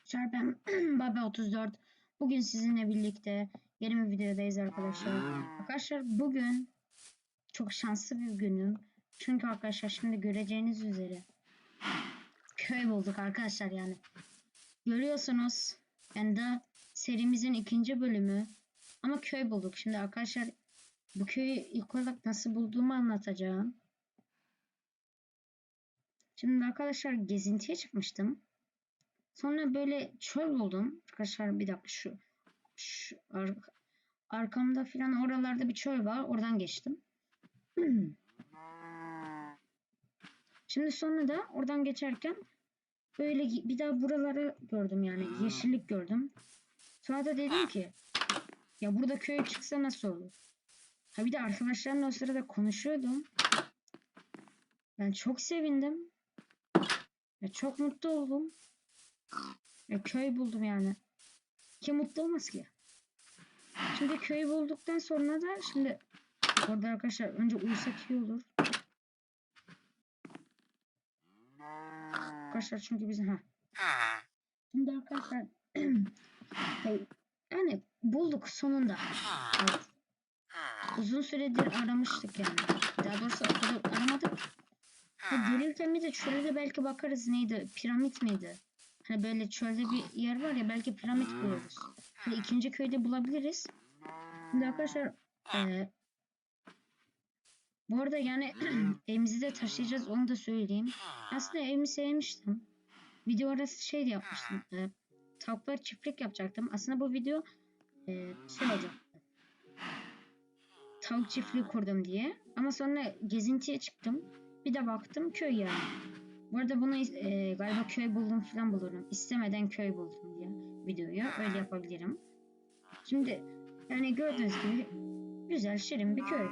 Arkadaşlar ben Baba 34. Bugün sizinle birlikte yeni bir videodayız arkadaşlar. Arkadaşlar bugün çok şanslı bir günüm. Çünkü arkadaşlar şimdi göreceğiniz üzere köy bulduk arkadaşlar yani. Görüyorsunuz yani da serimizin ikinci bölümü ama köy bulduk. Şimdi arkadaşlar bu köyü ilk olarak nasıl bulduğumu anlatacağım. Şimdi arkadaşlar gezintiye çıkmıştım. Sonra böyle çöl buldum. Arkadaşlar bir dakika şu, şu ar- arkamda filan oralarda bir çöl var. Oradan geçtim. Şimdi sonra da oradan geçerken böyle bir daha buraları gördüm yani yeşillik gördüm. Sonra da dedim ki ya burada köy çıksa nasıl olur? Ha bir de arkadaşlarımla o sırada konuşuyordum. Ben çok sevindim. Ya çok mutlu oldum. Ya köy buldum yani. Kim mutlu olmaz ki? Şimdi köy bulduktan sonra da şimdi orada arkadaşlar önce uyusak iyi olur. Arkadaşlar çünkü bizim ha. Şimdi arkadaşlar yani bulduk sonunda. Evet. Uzun süredir aramıştık yani. Daha doğrusu o kadar aramadık. Ha, gelirken bir de çöle de belki bakarız neydi? Piramit miydi? Hani böyle çölde bir yer var ya belki piramit buluruz. Hani ikinci köyde bulabiliriz. Şimdi arkadaşlar eee, bu arada yani evimizi de taşıyacağız onu da söyleyeyim. Aslında evimi sevmiştim. Video arası şey de yapmıştım. E, tavuklar çiftlik yapacaktım. Aslında bu video e, şey olacak. Tavuk çiftliği kurdum diye. Ama sonra gezintiye çıktım. Bir de baktım köy yani. Bu arada bunu e, galiba köy buldum falan bulurum. İstemeden köy buldum diye videoyu öyle yapabilirim. Şimdi yani gördüğünüz gibi güzel şirin bir köy.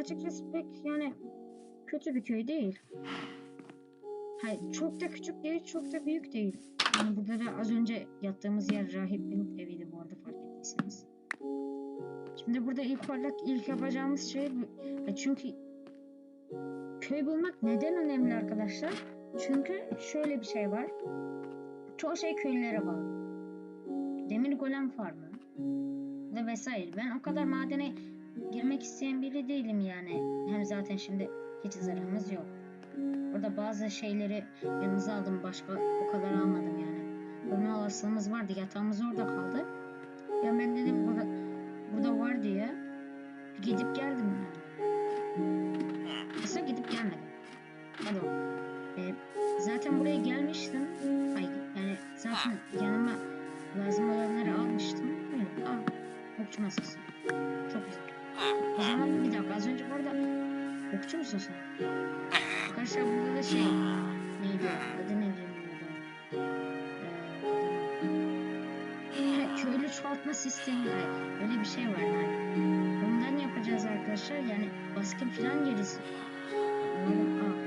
Açıkçası pek yani kötü bir köy değil. Hayır, çok da küçük değil, çok da büyük değil. Yani burada da az önce yattığımız yer rahibin eviydi bu arada fark ettiyseniz. Şimdi burada ilk olarak ilk yapacağımız şey. Ya Çünkü köy bulmak neden önemli arkadaşlar? Çünkü şöyle bir şey var. Çoğu şey köylere bağlı. Demir golem farmı ve vesaire. Ben o kadar madene girmek isteyen biri değilim yani. Hem zaten şimdi hiç zararımız yok. Orada bazı şeyleri yanımıza aldım. Başka o kadar almadım yani. Ölme olasılığımız vardı. Yatağımız orada kaldı. Ya ben dedim burada, burada var diye gidip geldim yani. Aslında gidip gelmedim. Hadi. Ee, zaten buraya gelmiştim. Ay yani zaten yanıma lazım olanları almıştım. Böyle, al. Okçu masası. Çok güzel. O zaman bir dakika az önce bu arada okçu musun sen? Arkadaşlar burada da şey neydi? Adı neydi? Ee, köylü çoğaltma sistemi. Öyle bir şey var yani. Ondan yapacağız arkadaşlar. Yani baskın falan gerisi. Umarım aa.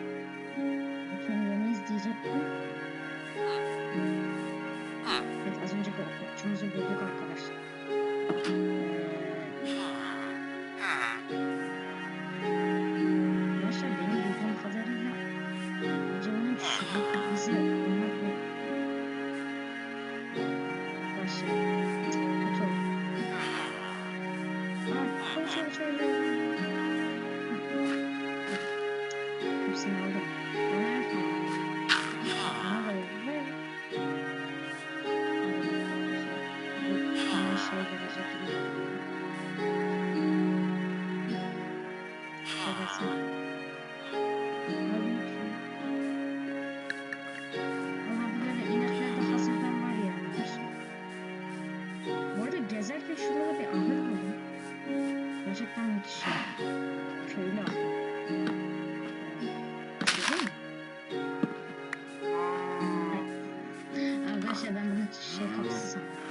Ay. Arkadaşlar ben bunu şey kapısı sandım. Kapısı.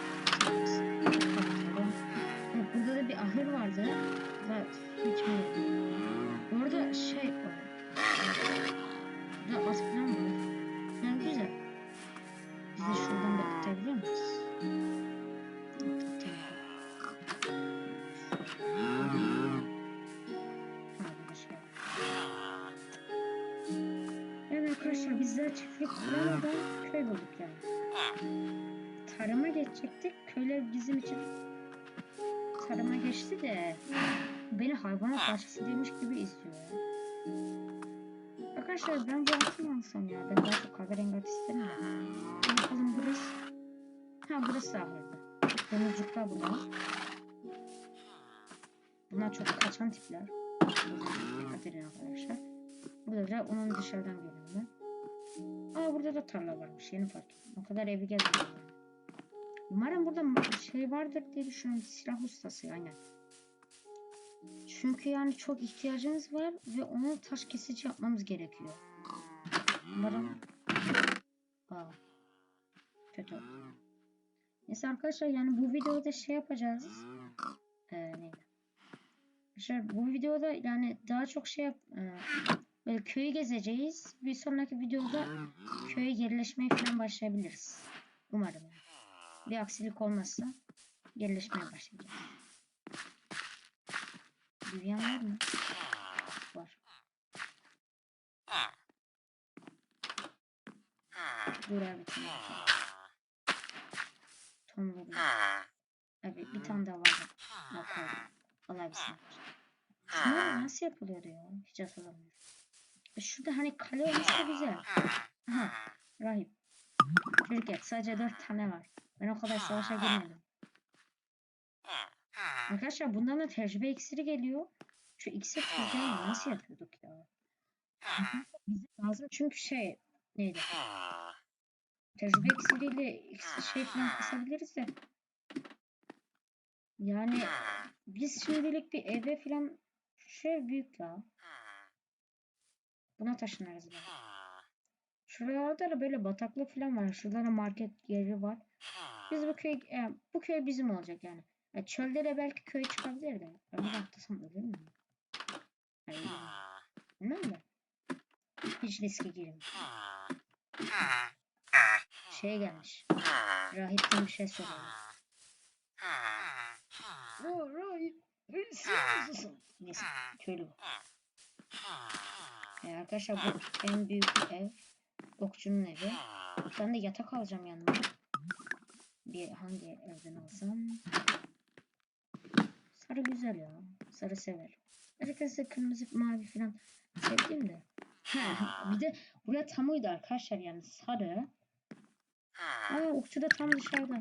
Geçecektik. Köyler bizim için tarıma geçti de beni hayvanat bahçesi demiş gibi izliyor. Arkadaşlar ben bu atı mı alsam ya? Ben daha çok kahverengi istemiyorum. Bakalım burası. Ha burası sahilde. Domuzcuklar burada. Bunlar çok kaçan tipler. Dikkat arkadaşlar. Burada da onun dışarıdan ben. Aa burada da tarla varmış. Yeni fark ettim. O kadar evi gezmedim. Umarım burada şey vardır diye düşünüyorum. Silah ustası yani. Çünkü yani çok ihtiyacımız var ve onu taş kesici yapmamız gerekiyor. Umarım... Aa. Kötü oldu. Neyse arkadaşlar yani bu videoda şey yapacağız. Ee, neydi? Arkadaşlar bu videoda yani daha çok şey yap... E, böyle köyü gezeceğiz. Bir sonraki videoda köye yerleşmeye falan başlayabiliriz. Umarım. Bir aksilik olmazsa yerleşmeye başlayacağız. Büyüyen var mı? Var. Dur abi tamam. Tom vurdu. Bir tane daha var. Bak abi. Allah bir sen. Şunlar nasıl yapılıyordu ya? Hiç hatırlamıyorum. E Şurada hani kale olması da güzel. Aha. Rahip. Çocuk sadece dört tane var. Ben o kadar savaşa girmedim. Arkadaşlar bundan da tecrübe iksiri geliyor. Şu iksir tuzları nasıl yapıyorduk ya? Bize lazım çünkü şey neydi? Tecrübe iksiriyle iksir şey falan kısabiliriz de. Yani biz şimdilik bir eve falan şey büyük ya. Buna taşınırız ben. Şuralarda da böyle bataklık falan var. Şurada da market yeri var. Biz bu köy e, bu köy bizim olacak yani. E, çölde de belki köy çıkabilir de. Ben bir atlasam ölür müyüm? Hayır. Bilmem de. Hiç riske gireyim. Şey gelmiş. Rahipten bir şey soruyor. O rahip. Neyse köylü bu. E, arkadaşlar bu en büyük ev. Okçunun evi. Tane de yatak alacağım yanıma. Bir hangi evden alsam? Sarı güzel ya. Sarı severim. Arkadaşlar kırmızı mavi falan sevdim de. Ha, bir de buraya tam uydu arkadaşlar yani sarı. Aa okçu da tam dışarıda.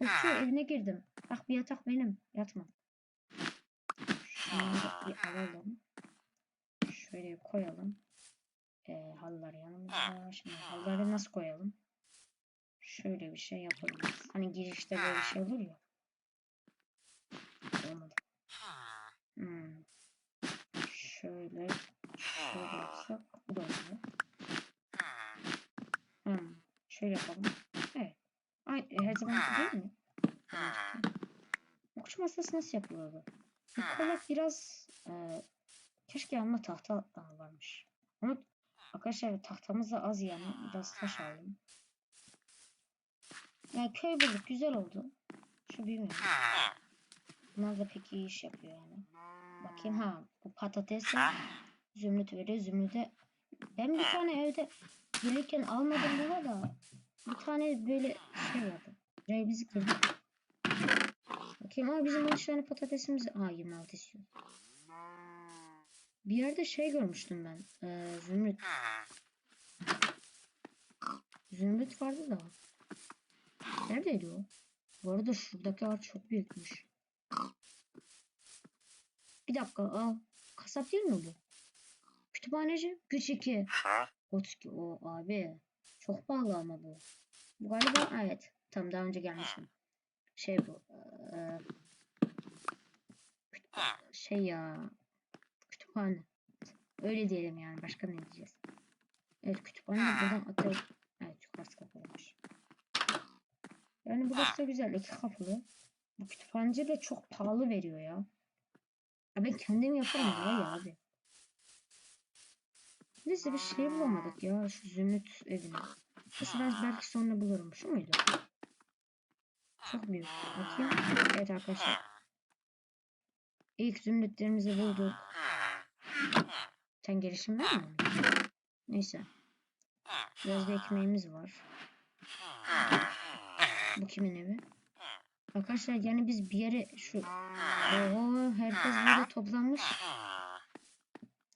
Okçu evine girdim. Bak bir yatak benim. Yatma. Şunları bir alalım. Şöyle koyalım. Ee, halılar yanımızda. Şimdi halıları nasıl koyalım? Şöyle bir şey yapalım. Hani girişte böyle bir şey olur ya. Olmadı. Hmm. Şöyle şöyle yapsak bu da olur. Hmm. Şöyle yapalım. Evet. Ay, e, her zaman değil mi? Okçu masası nasıl yapılıyordu? Yukarıda biraz e, keşke yanına tahta varmış. Ama arkadaşlar tahtamız da az yani. Biraz taş aldım. Yani köy bulduk. Güzel oldu. Şu büyümüyor. Bunlar da pek iyi iş yapıyor yani. Bakayım ha. Bu patates zümrüt veriyor. Zümrüte ben bir tane evde gelirken almadım buna da bir tane böyle şey vardı. Ceviz gibi. Bakayım ama bizim 13 tane patatesimiz Aa 26 istiyor. Bir yerde şey görmüştüm ben. Ee, zümrüt. Zümrüt vardı da. Neredeydi o? Bu arada şuradaki ağaç çok büyükmüş. Bir dakika. Aa, kasap değil mi bu? Kütüphaneci. Güç 2. 32. O abi. Çok pahalı ama bu. Bu galiba evet. Tam daha önce gelmiştim. Şey bu. kütüphane- şey ya. Kütüphane. Öyle diyelim yani. Başka ne diyeceğiz? Evet kütüphane buradan atar. Evet yukarısı kapalıymış. Yani burası da güzel. iki kapılı. Bu kütüphaneci de çok pahalı veriyor ya. Ya ben kendim yaparım ya, ya abi. Neyse bir şey bulamadık ya şu zümrüt evini. Neyse ben belki sonra bulurum. Şu muydu? Çok büyük. Bakayım. Evet arkadaşlar. İlk zümrütlerimizi bulduk. Sen gelişim var mı? Neyse. Biraz da ekmeğimiz var. Bu kimin evi? Arkadaşlar yani biz bir yere şu... Oo herkes burada toplanmış.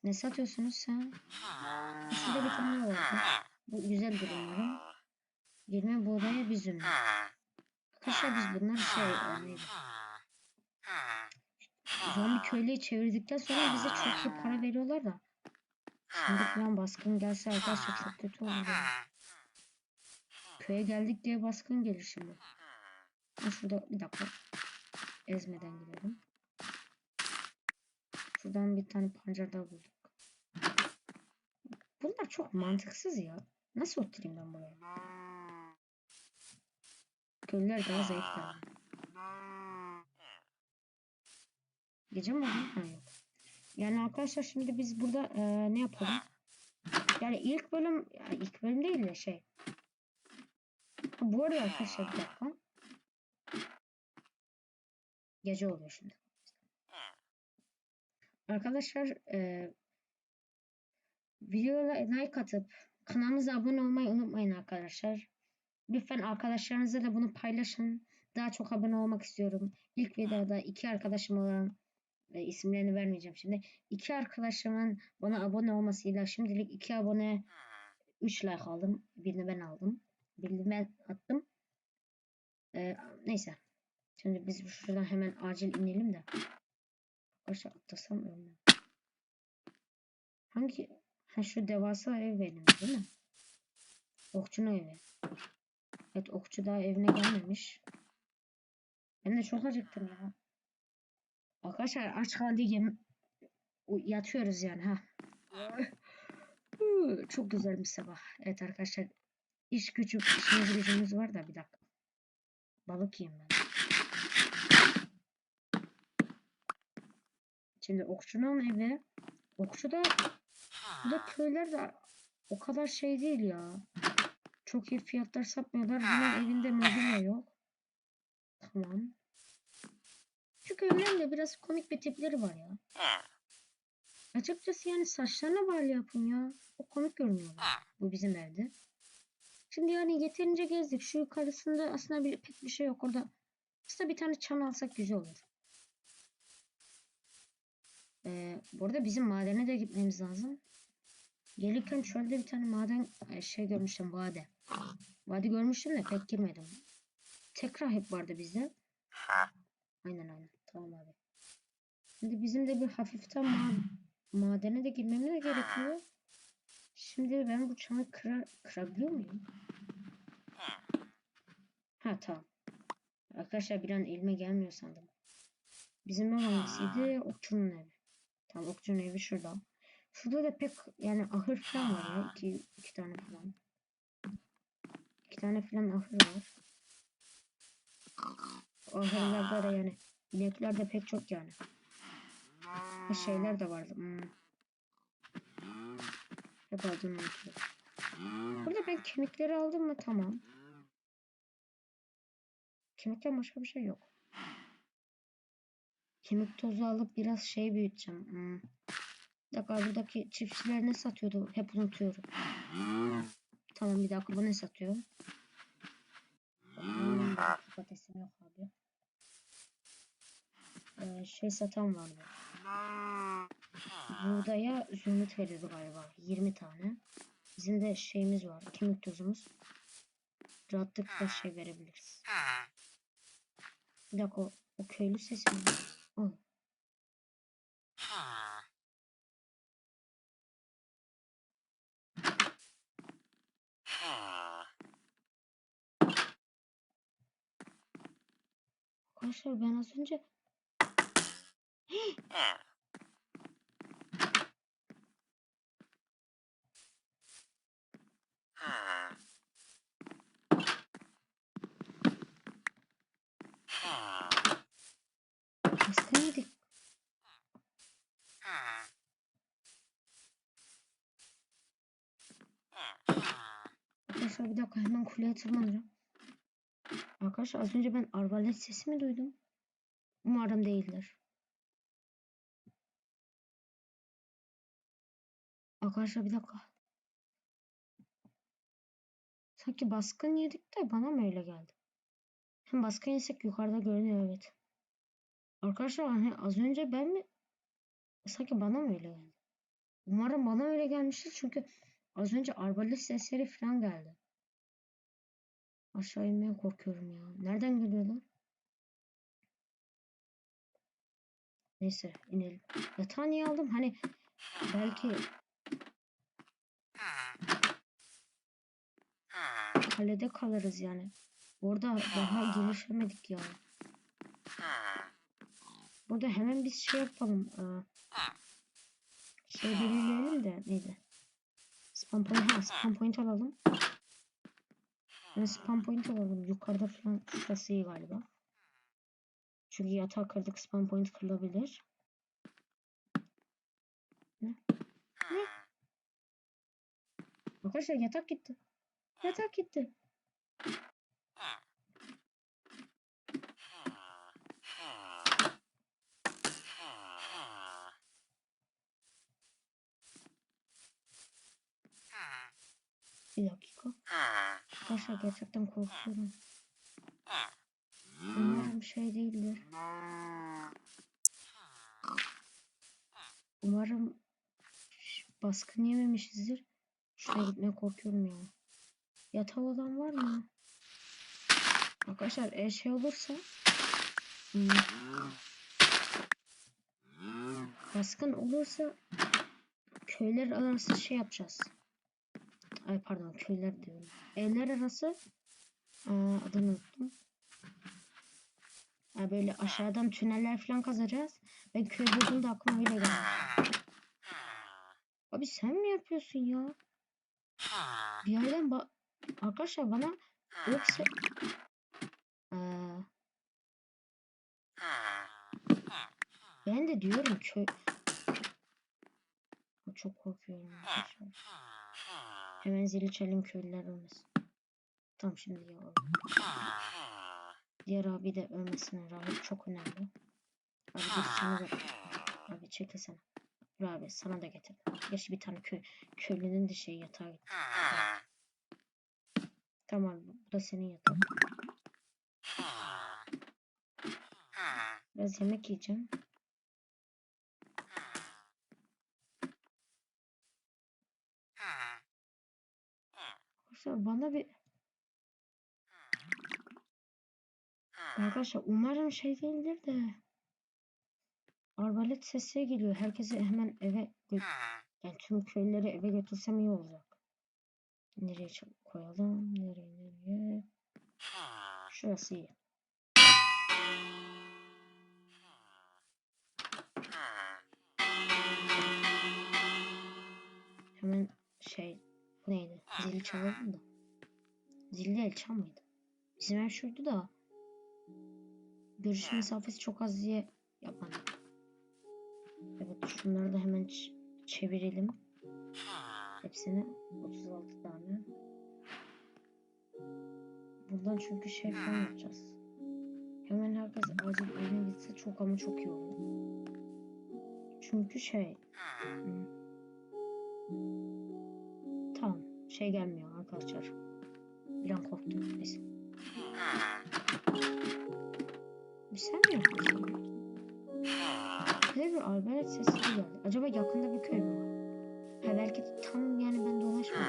Ne satıyorsunuz sen? Şurada bir tane vardı. Bu güzel durumları. Girme buğdaya bir zümrüt. Arkadaşlar biz bunları şey... neydi? Zombi köylüyü çevirdikten sonra bize çok iyi para veriyorlar da. Şimdi falan baskın gelse arkadaşlar çok kötü olur. Köye geldik diye baskın gelir şimdi. Ha, şurada bir dakika. Ezmeden gidelim. Şuradan bir tane pancar daha bulduk. Bunlar çok mantıksız ya. Nasıl oturayım ben buraya? Köylüler daha zayıf yani. Gece mi oldu? Ha yok. Yani arkadaşlar şimdi biz burada eee, ne yapalım? Yani ilk bölüm, yani ilk bölüm değil de şey. Bu arada arkadaşlar bir dakika. Gece oluyor şimdi. Arkadaşlar eee videoya like atıp kanalımıza abone olmayı unutmayın arkadaşlar. Lütfen arkadaşlarınızla da bunu paylaşın. Daha çok abone olmak istiyorum. İlk videoda iki arkadaşım olan ve isimlerini vermeyeceğim şimdi. İki arkadaşımın bana abone olmasıyla şimdilik iki abone 3 like aldım. Birini ben aldım. Ben attım. Ee, neyse. Şimdi biz şuradan hemen acil inelim de. Arkadaşlar atlasam ölmem. Hangi? Ha şu devasa ev benim değil mi? Okçunun evi. Evet okçu daha evine gelmemiş. Ben de çok acıktım ya. Arkadaşlar aç kaldıyım. Yatıyoruz yani ha. Çok güzel bir sabah. Evet arkadaşlar. İş küçük işimiz gücümüz var da bir dakika. Balık yiyeyim ben. Şimdi okçunun evi. Okçu da bu da köyler de o kadar şey değil ya. Çok iyi fiyatlar satmıyorlar. Bunun evinde mobilya yok. Tamam. Şu köylerin de biraz komik bir tipleri var ya. Açıkçası yani saçlarına bağlı yapın ya. O komik görünüyor. Bu bizim evde. Şimdi yani yeterince gezdik. Şu yukarısında aslında bir, pek bir şey yok. Orada aslında bir tane çan alsak güzel olur. Ee, bu arada bizim madene de gitmemiz lazım. Gelirken çölde bir tane maden e, şey görmüştüm vade. Vade görmüştüm de pek girmedim. Tekrar hep vardı bizde. Aynen aynen. Tamam abi. Şimdi bizim de bir hafiften ma madene de girmemiz gerekiyor. Şimdi ben bu çanı kırar, kırabiliyor muyum? Ha tamam. Arkadaşlar bir an elime gelmiyor sandım. Bizim ev hangisiydi? Okçunun evi. Tamam okçunun evi şurada. Şurada da pek yani ahır falan var ya. İki, iki tane falan. İki tane falan ahır var. Ahırlarda da yani inekler de pek çok yani. Şeyler de vardı. Hmm. Hep unutuyorum. Burada ben kemikleri aldım mı? Tamam. Kemikten başka bir şey yok. Kemik tozu alıp biraz şey büyüteceğim. Hmm. Dakika buradaki çiftçiler ne satıyordu? Hep unutuyorum. Tamam bir dakika bu ne satıyor? Hmm, patatesim yok abi. Ee, şey satan vardı. Buğdaya zümrüt veriyordu galiba. 20 tane. Bizim de şeyimiz var. Kemik tozumuz. Rahatlıkla şey verebiliriz. Bir dakika o, o köylü sesi mi? Oh. Arkadaşlar ben az önce yedik. Arkadaşlar bir dakika hemen kuleye tırmanacağım. Arkadaşlar az önce ben arbalet sesi mi duydum? Umarım değildir. Arkadaşlar bir dakika. Sanki baskın yedik de bana mı öyle geldi? Hem baskın yesek yukarıda görünüyor evet. Arkadaşlar hani az önce ben mi? Sanki bana mı öyle geldi? Umarım bana öyle gelmiştir çünkü az önce arbalet sesleri falan geldi. Aşağı inmeye korkuyorum ya. Nereden geliyorlar? Neyse inelim. Yatağı niye aldım? Hani belki kalede kalırız yani. Orada daha gelişemedik ya. Burada hemen biz şey yapalım. Aa, şey belirleyelim de neydi? Spam point, ha, spam point alalım. Yani spam point alalım. Yukarıda falan şurası iyi galiba. Çünkü yatağı kırdık spam point kırılabilir. Ne? Arkadaşlar yatak gitti. Yatak gitti. Bir dakika. Arkadaşlar gerçekten korkuyorum. Umarım şey değildir. Umarım baskın yememişizdir. Şuraya gitmeye korkuyorum ya. Yatağı olan var mı? Arkadaşlar eğer şey olursa hmm, baskın olursa köyler arası şey yapacağız. Ay pardon köyler diyorum. Evler arası aa, adını unuttum. Ha, böyle aşağıdan tüneller falan kazacağız. Ben köy bulduğumda aklıma öyle geldi. Abi sen mi yapıyorsun ya? Bir yerden ba arkadaşlar bana yoksa Aa, ben de diyorum köy çok korkuyorum arkadaşlar. Hemen zili çalayım köylüler ölmesin. Tam şimdi ya. Diğer abi de ölmesine rağmen çok önemli. Abi sana da abi çekilsene. Dur abi sana da getirdim. Gerçi bir tane köy köylünün de şey yatağı. Tamam bu da senin yatağın. Biraz yemek yiyeceğim. Arkadaşlar bana bir Arkadaşlar umarım şey değildir de arbalet sesleri geliyor. Herkesi hemen eve yani tüm köyleri eve götürsem iyi olacak. Nereye koyalım? Nereye nereye? Şurası iyi. Hemen şey neydi? Zili çalalım da. Zil değil çam mıydı? Bizim ev şuydu da. Görüş mesafesi çok az diye yapmadım. Evet şunları da hemen çevirelim. Hepsini 36 tane. Buradan çünkü şey falan yapacağız. Hemen herkes acil evine gitse çok ama çok iyi olur. Çünkü şey... hmm. Tamam. Şey gelmiyor arkadaşlar. Bir an korktum. Neyse. Bir sen mi yapıyorsun? Bir de bir arbalet sesi geldi. Acaba yakında bir köy mü var? Ha belki tam yani ben dolaşmadım.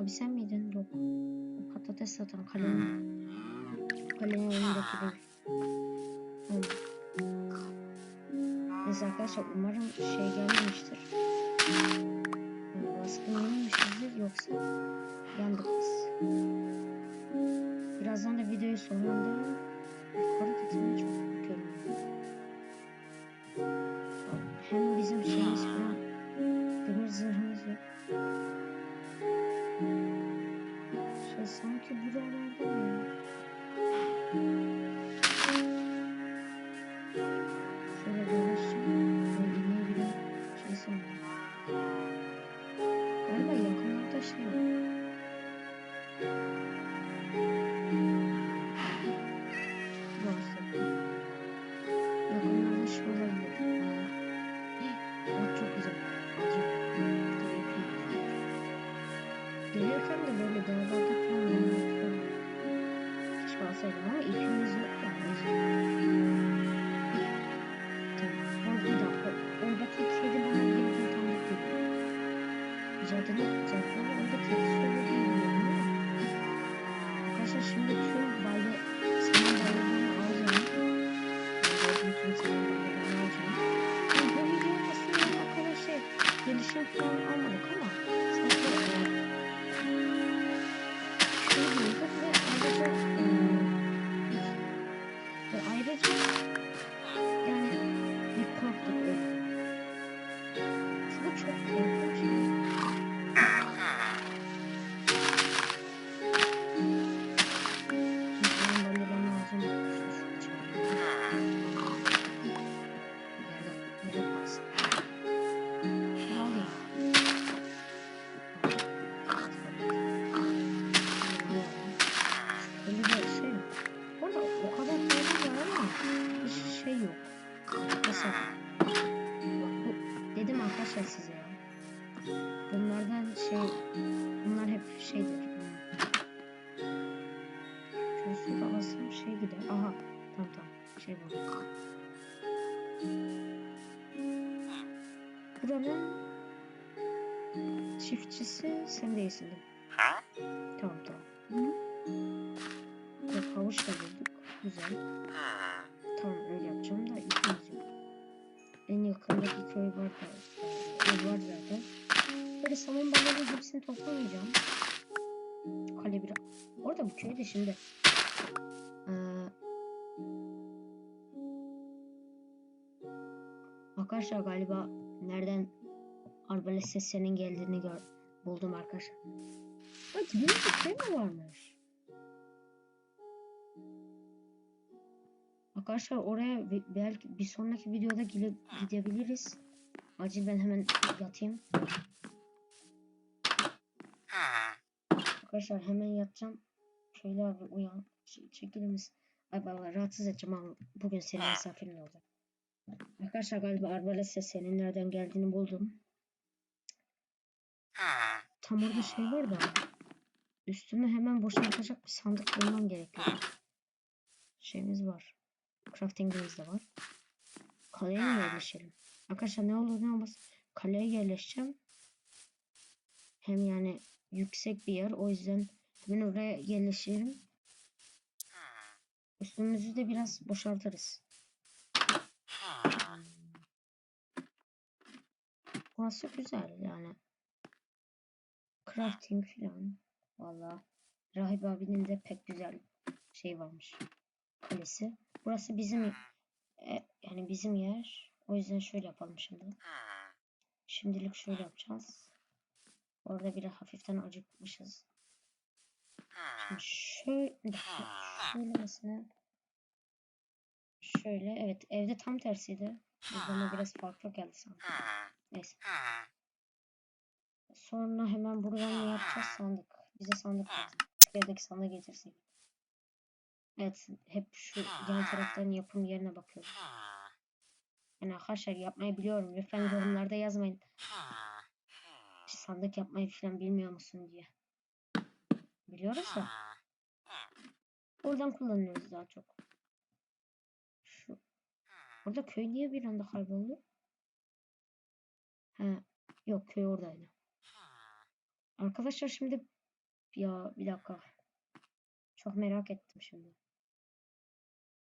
Abi sen miydin? Yok. Patates satan kalenin. Kalenin önündeki değil. Neyse arkadaşlar umarım şey gelmemiştir. Baskın yememişizdir yoksa yandık biz. Birazdan da videoyu sonlandırırım. Yukarı gitmeye çok gelişim falan almadık hiç şey yok. Bu dedim arkadaşlar size ya. Bunlardan şey bunlar hep şeydir. Şöyle suda alsam şey gider. Aha tamam tamam şey buldum. Buranın çiftçisi sen değilsin değil mi? Şimdi eee Arkadaşlar galiba nereden arbalet seslerinin geldiğini gör buldum arkadaşlar. Dibinde bir köy mü varmış? Arkadaşlar oraya belki bir sonraki videoda gide- gidebiliriz. Acil ben hemen yatayım. Arkadaşlar hemen yatacağım. Şöyle abi uyan. Ç- Çekilir misin? Ay baba rahatsız edeceğim ama bugün senin misafirin oldu. Arkadaşlar galiba arbalet seslerinin nereden geldiğini buldum. Tam orada şey var da üstünü hemen boşaltacak bir sandık bulmam gerekiyor. Şeyimiz var. Crafting'imiz de var. Kaleye mi yerleşelim? Arkadaşlar ne olur ne olmaz kaleye yerleşeceğim. Hem yani yüksek bir yer o yüzden hemen oraya yerleşelim. Üstümüzü de biraz boşaltırız. Burası güzel yani. Crafting filan. Valla. Rahip abinin de pek güzel şey varmış. Kalesi. Burası bizim e, yani bizim yer. O yüzden şöyle yapalım şimdi. Şimdilik şöyle yapacağız. Orada bir hafiften acıkmışız. Şöyle şöyle mesela şöyle evet evde tam tersiydi. Bana biraz farklı geldi sanki. Neyse. Sonra hemen buradan ne yapacağız? Sandık. Bize sandık. Evdeki sandığı getirsin. Evet. Hep şu yan tarafların yapım yerine bakıyorum. Yani arkadaşlar yapmayı biliyorum. Lütfen yorumlarda yazmayın. Sandık yapmayı falan bilmiyor musun diye. Biliyoruz da. Oradan kullanıyoruz daha çok. Şu. Orada köy niye bir anda kayboldu? He. Yok köy oradaydı. Arkadaşlar şimdi ya bir dakika. Çok merak ettim şimdi.